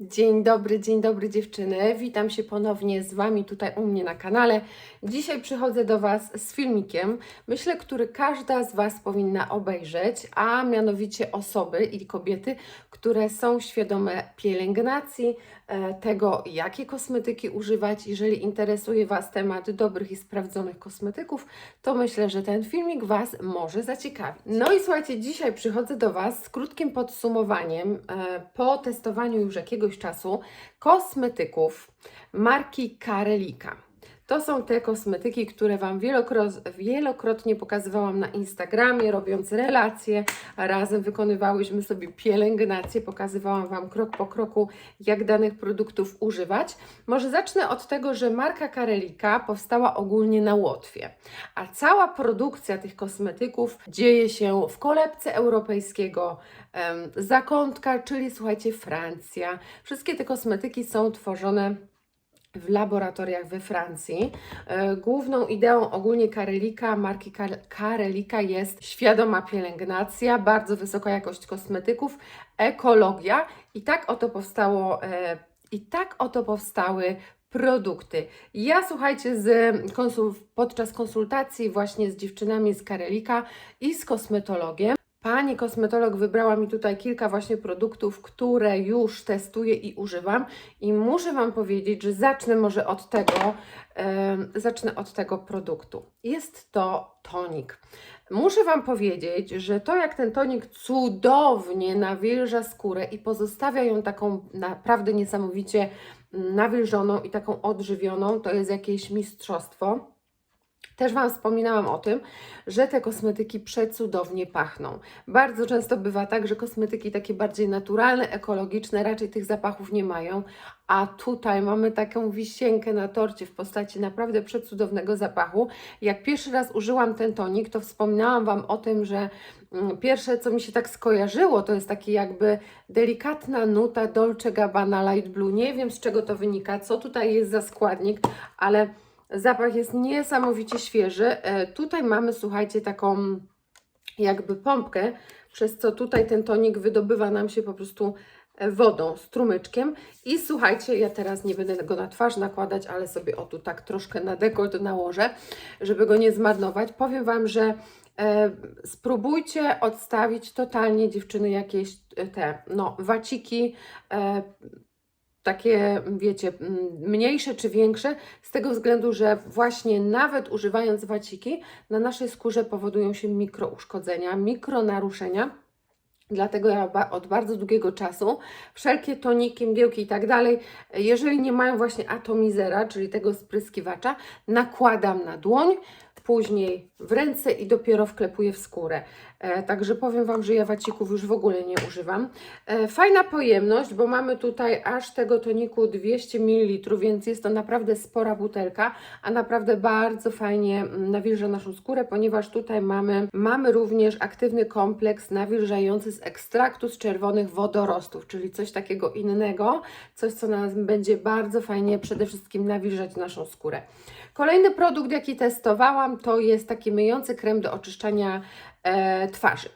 Dzień dobry, dzień dobry dziewczyny. Witam się ponownie z Wami tutaj u mnie na kanale. Dzisiaj przychodzę do Was z filmikiem, myślę, który każda z Was powinna obejrzeć, a mianowicie osoby i kobiety, które są świadome pielęgnacji, tego jakie kosmetyki używać. Jeżeli interesuje Was temat dobrych i sprawdzonych kosmetyków, to myślę, że ten filmik Was może zaciekawić. No i słuchajcie, dzisiaj przychodzę do Was z krótkim podsumowaniem e, po testowaniu już jakiegoś czasu kosmetyków marki Karelika. To są te kosmetyki, które Wam wielokro- wielokrotnie pokazywałam na Instagramie, robiąc relacje. Razem wykonywałyśmy sobie pielęgnację, pokazywałam Wam krok po kroku, jak danych produktów używać. Może zacznę od tego, że marka Karelika powstała ogólnie na Łotwie, a cała produkcja tych kosmetyków dzieje się w kolebce europejskiego zakątka, czyli słuchajcie, Francja. Wszystkie te kosmetyki są tworzone w laboratoriach we Francji. E, Główną ideą ogólnie Karelika, marki Kar- Karelika jest świadoma pielęgnacja, bardzo wysoka jakość kosmetyków, ekologia i tak oto powstało e, i tak oto powstały produkty. Ja słuchajcie z konsul- podczas konsultacji właśnie z dziewczynami z Karelika i z kosmetologiem Pani kosmetolog wybrała mi tutaj kilka właśnie produktów, które już testuję i używam i muszę Wam powiedzieć, że zacznę może od tego, em, zacznę od tego produktu. Jest to tonik. Muszę Wam powiedzieć, że to jak ten tonik cudownie nawilża skórę i pozostawia ją taką naprawdę niesamowicie nawilżoną i taką odżywioną, to jest jakieś mistrzostwo. Też Wam wspominałam o tym, że te kosmetyki przecudownie pachną. Bardzo często bywa tak, że kosmetyki takie bardziej naturalne, ekologiczne raczej tych zapachów nie mają, a tutaj mamy taką wisienkę na torcie w postaci naprawdę przecudownego zapachu. Jak pierwszy raz użyłam ten tonik, to wspominałam Wam o tym, że mm, pierwsze co mi się tak skojarzyło, to jest taki jakby delikatna nuta Dolce Gabbana Light Blue. Nie wiem z czego to wynika, co tutaj jest za składnik, ale Zapach jest niesamowicie świeży. E, tutaj mamy, słuchajcie, taką jakby pompkę, przez co tutaj ten tonik wydobywa nam się po prostu e, wodą, strumyczkiem. I słuchajcie, ja teraz nie będę go na twarz nakładać, ale sobie o tu tak troszkę na dekolt nałożę, żeby go nie zmarnować. Powiem Wam, że e, spróbujcie odstawić totalnie dziewczyny jakieś e, te, no, waciki, e, takie, wiecie, mniejsze czy większe, z tego względu, że właśnie nawet używając waciki, na naszej skórze powodują się mikrouszkodzenia, mikronaruszenia. Dlatego ja od bardzo długiego czasu wszelkie toniki, mgiełki i tak dalej, jeżeli nie mają właśnie atomizera, czyli tego spryskiwacza, nakładam na dłoń, później w ręce i dopiero wklepuję w skórę. E, także powiem Wam, że ja wacików już w ogóle nie używam. E, fajna pojemność, bo mamy tutaj aż tego toniku 200 ml, więc jest to naprawdę spora butelka, a naprawdę bardzo fajnie mm, nawilża naszą skórę, ponieważ tutaj mamy, mamy również aktywny kompleks nawilżający z ekstraktu z czerwonych wodorostów, czyli coś takiego innego, coś co nas będzie bardzo fajnie przede wszystkim nawilżać naszą skórę. Kolejny produkt, jaki testowałam, to jest taki myjący krem do oczyszczania twarzy.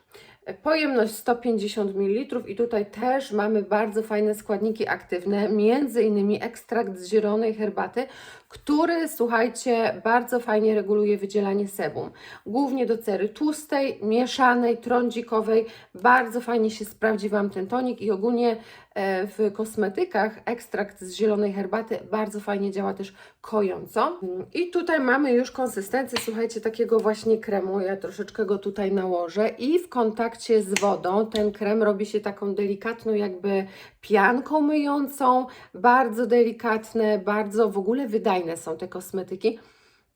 Pojemność 150 ml i tutaj też mamy bardzo fajne składniki aktywne, między innymi ekstrakt z zielonej herbaty, który słuchajcie, bardzo fajnie reguluje wydzielanie sebum. Głównie do cery tłustej, mieszanej, trądzikowej. Bardzo fajnie się sprawdzi Wam ten tonik i ogólnie e, w kosmetykach ekstrakt z zielonej herbaty bardzo fajnie działa też kojąco. I tutaj mamy już konsystencję, słuchajcie, takiego właśnie kremu. Ja troszeczkę go tutaj nałożę i w kontakcie z wodą ten krem robi się taką delikatną jakby pianką myjącą, bardzo delikatne, bardzo w ogóle wydajne są te kosmetyki.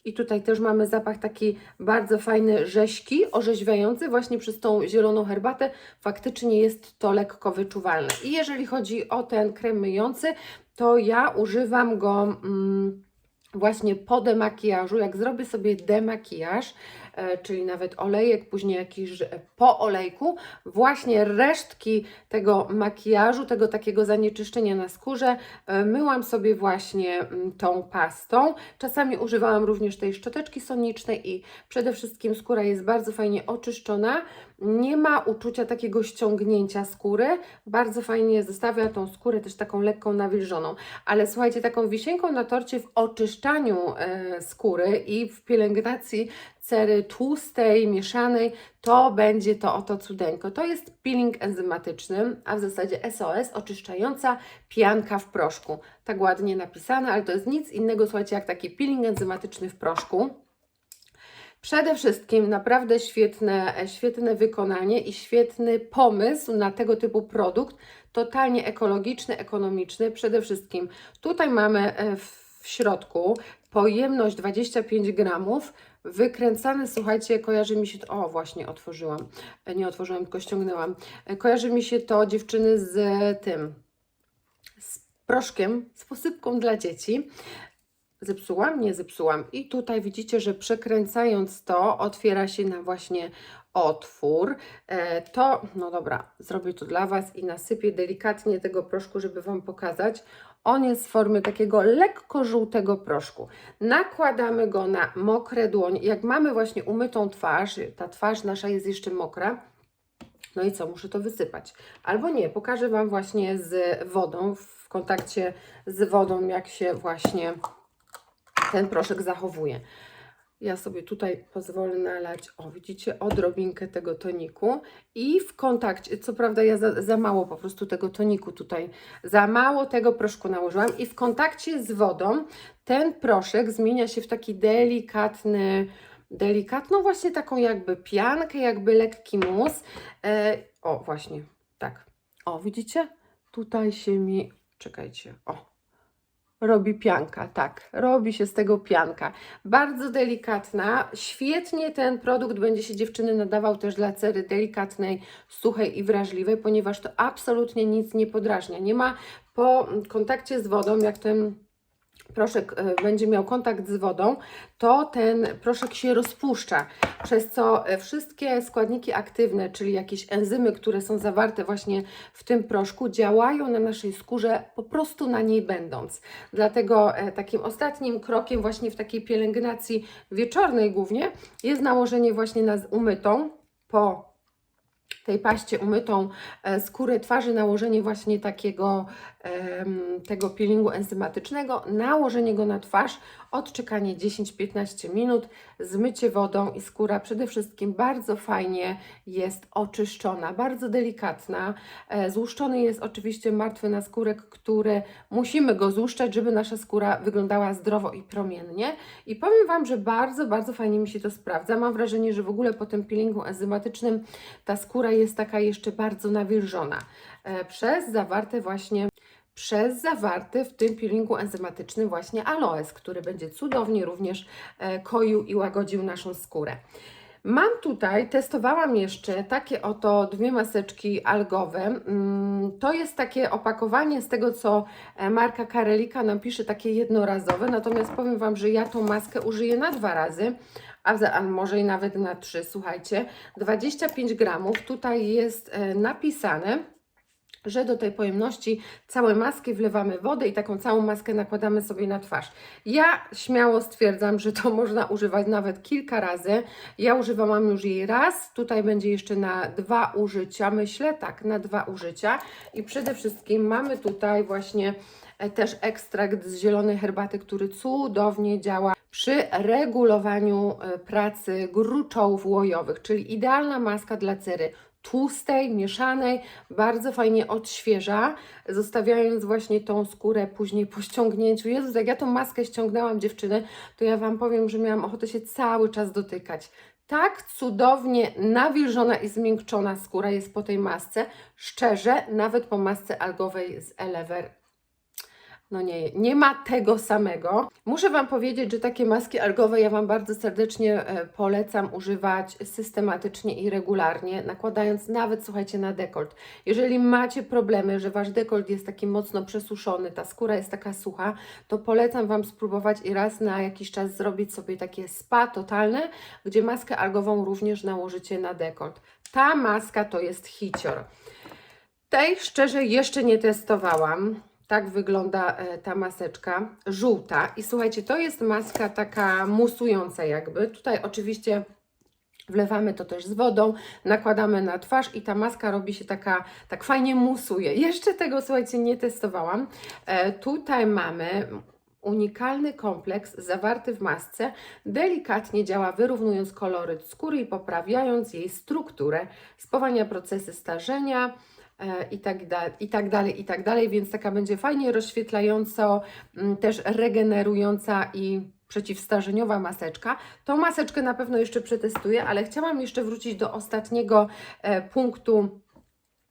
I tutaj też mamy zapach taki bardzo fajny, rześki, orzeźwiający właśnie przez tą zieloną herbatę. Faktycznie jest to lekko wyczuwalne. I jeżeli chodzi o ten krem myjący, to ja używam go mm, właśnie po demakijażu. Jak zrobię sobie demakijaż, czyli nawet olejek, później jakiś e, po olejku, właśnie resztki tego makijażu, tego takiego zanieczyszczenia na skórze e, myłam sobie właśnie mm, tą pastą. Czasami używałam również tej szczoteczki sonicznej i przede wszystkim skóra jest bardzo fajnie oczyszczona. Nie ma uczucia takiego ściągnięcia skóry. Bardzo fajnie zostawia tą skórę też taką lekką nawilżoną. Ale słuchajcie, taką wisienką na torcie w oczyszczaniu e, skóry i w pielęgnacji cery tłustej, mieszanej, to będzie to oto cudeńko. To jest peeling enzymatyczny, a w zasadzie SOS, oczyszczająca pianka w proszku. Tak ładnie napisane, ale to jest nic innego, słuchajcie, jak taki peeling enzymatyczny w proszku. Przede wszystkim naprawdę świetne, świetne wykonanie i świetny pomysł na tego typu produkt, totalnie ekologiczny, ekonomiczny. Przede wszystkim tutaj mamy e, w środku pojemność 25 gramów, wykręcane, słuchajcie, kojarzy mi się to, o właśnie otworzyłam, nie otworzyłam, tylko ściągnęłam, kojarzy mi się to dziewczyny z tym, z proszkiem, z posypką dla dzieci. Zepsułam? Nie zepsułam. I tutaj widzicie, że przekręcając to, otwiera się na właśnie otwór. E, to, no dobra, zrobię to dla Was i nasypię delikatnie tego proszku, żeby Wam pokazać. On jest z formy takiego lekko żółtego proszku. Nakładamy go na mokre dłonie. Jak mamy właśnie umytą twarz, ta twarz nasza jest jeszcze mokra, no i co, muszę to wysypać. Albo nie, pokażę Wam właśnie z wodą, w kontakcie z wodą, jak się właśnie ten proszek zachowuje. Ja sobie tutaj pozwolę nalać, o widzicie, odrobinkę tego toniku i w kontakcie, co prawda ja za, za mało po prostu tego toniku tutaj, za mało tego proszku nałożyłam i w kontakcie z wodą ten proszek zmienia się w taki delikatny, delikatną właśnie taką jakby piankę, jakby lekki mus. E, o, właśnie, tak. O, widzicie? Tutaj się mi, czekajcie, o, robi pianka, tak, robi się z tego pianka. Bardzo delikatna, świetnie ten produkt będzie się dziewczyny nadawał też dla cery delikatnej, suchej i wrażliwej, ponieważ to absolutnie nic nie podrażnia. Nie ma po kontakcie z wodą, jak ten proszek e, będzie miał kontakt z wodą, to ten proszek się rozpuszcza, przez co e, wszystkie składniki aktywne, czyli jakieś enzymy, które są zawarte właśnie w tym proszku, działają na naszej skórze po prostu na niej będąc. Dlatego e, takim ostatnim krokiem właśnie w takiej pielęgnacji wieczornej głównie jest nałożenie właśnie na umytą po tej paście umytą e, skórę twarzy, nałożenie właśnie takiego tego peelingu enzymatycznego, nałożenie go na twarz, odczekanie 10-15 minut, zmycie wodą i skóra przede wszystkim bardzo fajnie jest oczyszczona, bardzo delikatna. E, Złuszczony jest oczywiście martwy naskórek, który musimy go złuszczać, żeby nasza skóra wyglądała zdrowo i promiennie. I powiem Wam, że bardzo, bardzo fajnie mi się to sprawdza. Mam wrażenie, że w ogóle po tym peelingu enzymatycznym ta skóra jest taka jeszcze bardzo nawilżona e, przez zawarte właśnie przez zawarty w tym peelingu enzymatycznym właśnie aloes, który będzie cudownie również e, koił i łagodził naszą skórę. Mam tutaj, testowałam jeszcze takie oto dwie maseczki algowe. Mm, To jest takie opakowanie z tego, co e, marka Karelika nam pisze, takie jednorazowe. Natomiast powiem Wam, że ja tą maskę użyję na dwa razy, a, za- a może i nawet na trzy. Słuchajcie, 25 gramów. Tutaj jest e, napisane że do tej pojemności całej maski wlewamy wodę i taką całą maskę nakładamy sobie na twarz. Ja śmiało stwierdzam, że to można używać nawet kilka razy. Ja używałam już jej raz, tutaj będzie jeszcze na dwa użycia, myślę, tak, na dwa użycia. I przede wszystkim mamy tutaj właśnie też ekstrakt z zielonej herbaty, który cudownie działa przy regulowaniu e, pracy gruczołów łojowych, czyli idealna maska dla cery tłustej, mieszanej, bardzo fajnie odświeża, zostawiając właśnie tą skórę później po ściągnięciu. Jezus, jak ja tą maskę ściągnęłam dziewczyny, to ja Wam powiem, że miałam ochotę się cały czas dotykać. Tak cudownie nawilżona i zmiękczona skóra jest po tej masce. Szczerze, nawet po masce algowej z Elever no nie, nie ma tego samego. Muszę Wam powiedzieć, że takie maski algowe ja Wam bardzo serdecznie e, polecam używać systematycznie i regularnie, nakładając nawet, słuchajcie, na dekolt. Jeżeli macie problemy, że Wasz dekolt jest taki mocno przesuszony, ta skóra jest taka sucha, to polecam Wam spróbować i raz na jakiś czas zrobić sobie takie spa totalne, gdzie maskę algową również nałożycie na dekolt. Ta maska to jest hicior. Tej szczerze jeszcze nie testowałam. Tak wygląda e, ta maseczka, żółta. I słuchajcie, to jest maska taka musująca jakby. Tutaj oczywiście wlewamy to też z wodą, nakładamy na twarz i ta maska robi się taka, tak fajnie musuje. Jeszcze tego, słuchajcie, nie testowałam. E, tutaj mamy unikalny kompleks zawarty w masce. Delikatnie działa wyrównując koloryt skóry i poprawiając jej strukturę. Spowalnia procesy starzenia, i tak, da, i tak dalej, i tak dalej, więc taka będzie fajnie rozświetlająco, mm, też regenerująca i przeciwstarzeniowa maseczka. Tą maseczkę na pewno jeszcze przetestuję, ale chciałam jeszcze wrócić do ostatniego e, punktu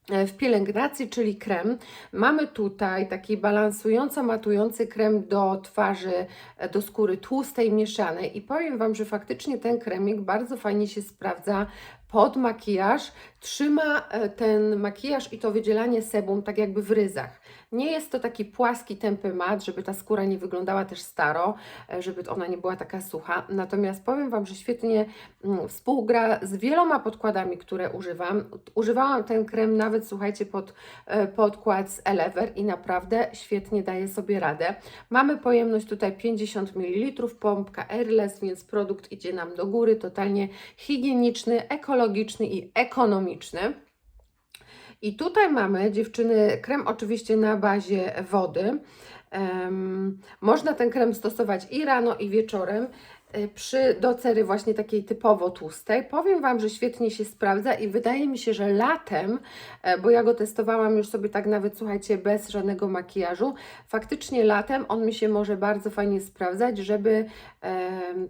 e, w pielęgnacji, czyli krem. Mamy tutaj taki balansująco matujący krem do twarzy, e, do skóry tłustej, mieszanej i powiem Wam, że faktycznie ten kremik bardzo fajnie się sprawdza pod makijaż, trzyma e, ten makijaż i to wydzielanie sebum tak jakby w ryzach. Nie jest to taki płaski, tępy mat, żeby ta skóra nie wyglądała też staro, e, żeby ona nie była taka sucha. Natomiast powiem Wam, że świetnie mm, współgra z wieloma podkładami, które używam. Używałam ten krem nawet, słuchajcie, pod e, podkład z Elever i naprawdę świetnie daje sobie radę. Mamy pojemność tutaj 50 ml, pompka airless, więc produkt idzie nam do góry, totalnie higieniczny, ekologiczny i ekonomiczny. I tutaj mamy, dziewczyny, krem oczywiście na bazie wody. Można ten krem stosować i rano, i wieczorem e, przy do cery właśnie takiej typowo tłustej. Powiem Wam, że świetnie się sprawdza i wydaje mi się, że latem, e, bo ja go testowałam już sobie tak nawet, słuchajcie, bez żadnego makijażu, faktycznie latem on mi się może bardzo fajnie sprawdzać, żeby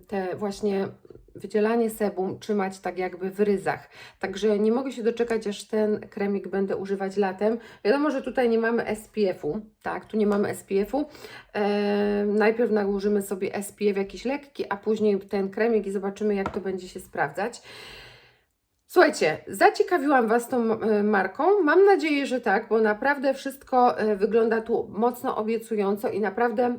te właśnie wydzielanie sebum trzymać tak jakby w ryzach. Także nie mogę się doczekać, aż ten kremik będę używać latem. Wiadomo, że tutaj nie mamy SPF-u, tak, tu nie mamy SPF-u. Eee, najpierw nałożymy sobie SPF jakiś lekki, a później ten kremik i zobaczymy, jak to będzie się sprawdzać. Słuchajcie, zaciekawiłam Was tą e, marką. Mam nadzieję, że tak, bo naprawdę wszystko e, wygląda tu mocno obiecująco i naprawdę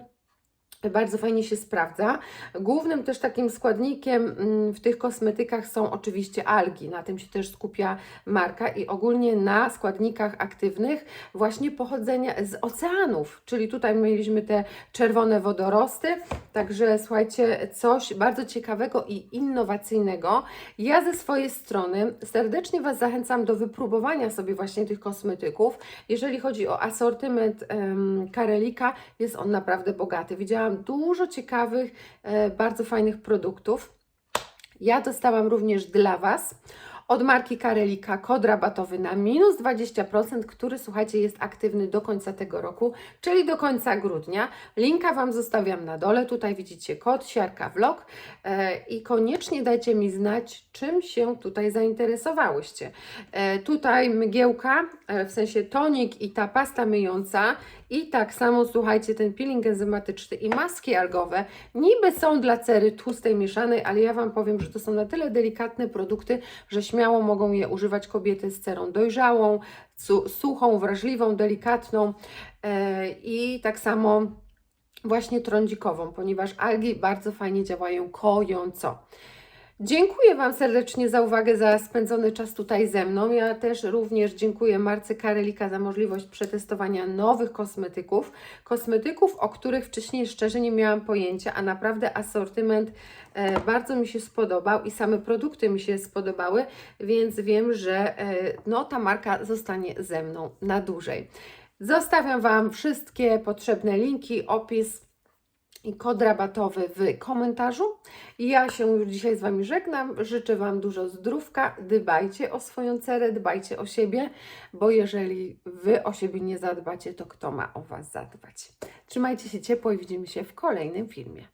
bardzo fajnie się sprawdza. Głównym też takim składnikiem mm, w tych kosmetykach są oczywiście algi. Na tym się też skupia marka i ogólnie na składnikach aktywnych właśnie pochodzenia z oceanów. Czyli tutaj mieliśmy te czerwone wodorosty. Także słuchajcie, coś bardzo ciekawego i innowacyjnego. Ja ze swojej strony serdecznie Was zachęcam do wypróbowania sobie właśnie tych kosmetyków. Jeżeli chodzi o asortyment um, Karelika, jest on naprawdę bogaty. Widziałam dużo ciekawych, e, bardzo fajnych produktów. Ja dostałam również dla Was od marki Karelika kod rabatowy na minus 20%, który słuchajcie jest aktywny do końca tego roku, czyli do końca grudnia. Linka Wam zostawiam na dole. Tutaj widzicie kod siarka vlog e, i koniecznie dajcie mi znać, czym się tutaj zainteresowałyście. E, tutaj mgiełka, w sensie tonik i ta pasta myjąca i tak samo słuchajcie, ten peeling enzymatyczny i maski algowe niby są dla cery tłustej mieszanej, ale ja Wam powiem, że to są na tyle delikatne produkty, że śmiało mogą je używać kobiety z cerą dojrzałą, su suchą, wrażliwą, delikatną e, i tak samo właśnie trądzikową, ponieważ algi bardzo fajnie działają kojąco. Dziękuję Wam serdecznie za uwagę, za spędzony czas tutaj ze mną. Ja też również dziękuję Marce Karelika za możliwość przetestowania nowych kosmetyków. Kosmetyków, o których wcześniej szczerze nie miałam pojęcia, a naprawdę asortyment e, bardzo mi się spodobał i same produkty mi się spodobały, więc wiem, że e, no, ta marka zostanie ze mną na dłużej. Zostawiam Wam wszystkie potrzebne linki, opis i kod rabatowy w komentarzu. Ja się już dzisiaj z Wami żegnam. Życzę Wam dużo zdrówka. Dbajcie o swoją cerę, dbajcie o siebie, bo jeżeli Wy o siebie nie zadbacie, to kto ma o Was zadbać? Trzymajcie się ciepło i widzimy się w kolejnym filmie.